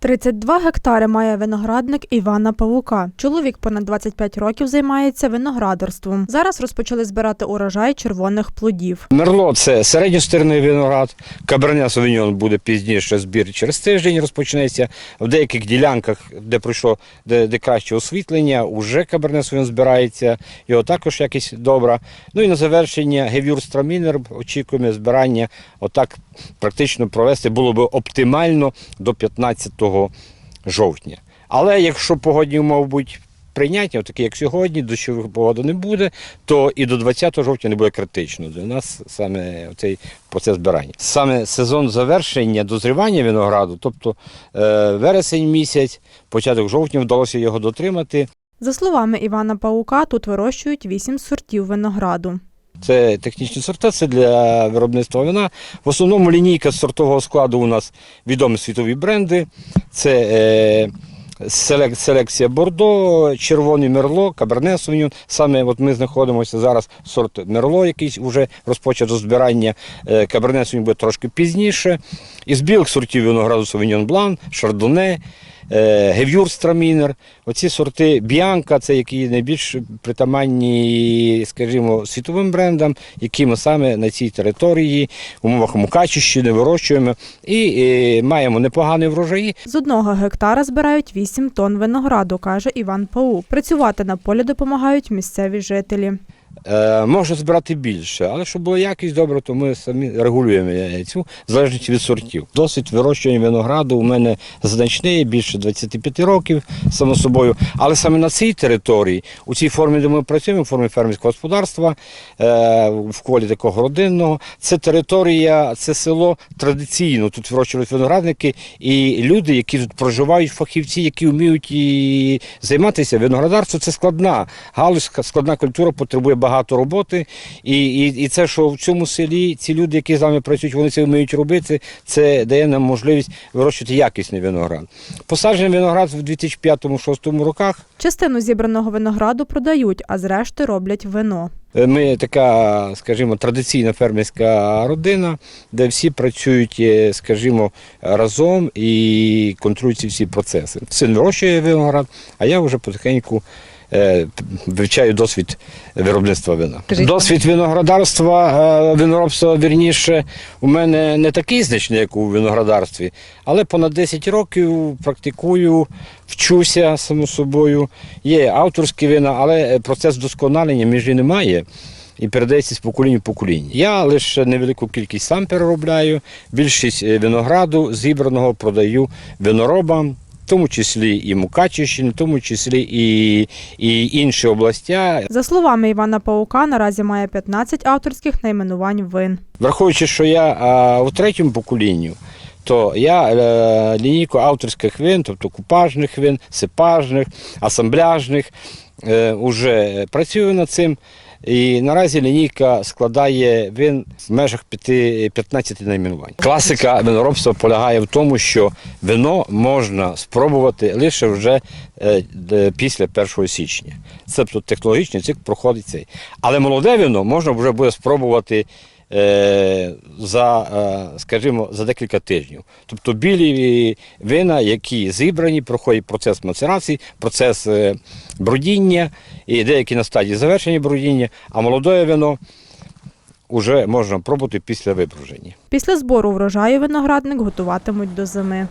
32 гектари має виноградник Івана Павука. Чоловік понад 25 років займається виноградарством. Зараз розпочали збирати урожай червоних плодів. Мерло це середньостирний виноград, каберне совіньон буде пізніше збір через тиждень розпочнеться. В деяких ділянках, де пройшло де, де краще освітлення, уже каберне совіньон збирається, його також якість добра. Ну і на завершення гевюр страмінер очікуємо збирання. Отак практично провести було би оптимально до 15 жовтня. Але якщо погодні умови будуть прийняті, такі як сьогодні, дощових погоди не буде, то і до 20 жовтня не буде критично. Для нас саме цей процес збирання. Саме сезон завершення дозрівання винограду, тобто е, вересень місяць, початок жовтня вдалося його дотримати. За словами Івана Павука, тут вирощують 8 сортів винограду. Це технічні сорти, це для виробництва вина. В основному лінійка сортового складу у нас відомі світові бренди. Це е, селекція Бордо, червоний мерло, каберне Совіньон. Саме от ми знаходимося зараз сорт мерло, який вже розпочато збирання. Е, Каберне Совіньон буде трошки пізніше. Із білих сортів винограду Совіньон Блан, Шардоне. Е, Гевюр Страмінер, оці сорти Біанка, це які найбільш притаманні, скажімо, світовим брендам, які ми саме на цій території, в умовах Мукачівщини вирощуємо і е, маємо непоганий врожаї. З одного гектара збирають 8 тонн винограду, каже Іван Паук. Працювати на полі допомагають місцеві жителі. Е, можна збирати більше, але щоб була якість добра, то ми самі регулюємо е, цю залежно від сортів. Досвід вирощування винограду у мене значний, більше 25 років, само собою. Але саме на цій території, у цій формі, де ми працюємо, в формі фермерського господарства, е, в колі такого родинного, це територія, це село традиційно. Тут вирощують виноградники, і люди, які тут проживають, фахівці, які вміють і займатися виноградарством, це складна галузь, складна культура, потребує багато роботи. І, і, і це, що в цьому селі ці люди, які з нами працюють, вони це вміють робити, це дає нам можливість вирощувати якісний виноград. Посаджений виноград в 2005-2006 роках. Частину зібраного винограду продають, а зрешти роблять вино. Е, Ми така, скажімо, традиційна фермерська родина, де всі працюють, е, скажімо, разом і контролюють всі процеси. Син вирощує виноград, а я вже потихеньку вивчаю досвід виробництва вина. Досвід виноградарства, е, виноробства, вірніше, у мене не такий значний, як у виноградарстві, але понад 10 років практикую, вчуся само собою. Є авторські вина, але процес вдосконалення між і немає. І передається з покоління в покоління. Я лише невелику кількість сам переробляю. Більшість е, винограду зібраного продаю виноробам, в тому числі і Мукачівщини, в тому числі і, і інші областя. За словами Івана Паука, наразі має 15 авторських найменувань вин. Враховуючи, що я у третьому поколінню, то я е, лінійку авторських вин, тобто купажних вин, сипажних, асамбляжних, е, уже працюю над цим. І наразі лінійка складає вин в межах 5, 15 найменувань. Класика виноробства полягає в тому, що вино можна спробувати лише вже е, після 1 січня. Тобто технологічний цикл проходить цей. Але молоде вино можна вже буде спробувати за, е, скажімо, за декілька тижнів. Тобто білі вина, які зібрані, проходять процес мацерації, процес брудіння і деякі на стадії завершення брудіння, а молоде вино вже можна пробувати після випруження. Після збору врожаю виноградник готуватимуть до зими.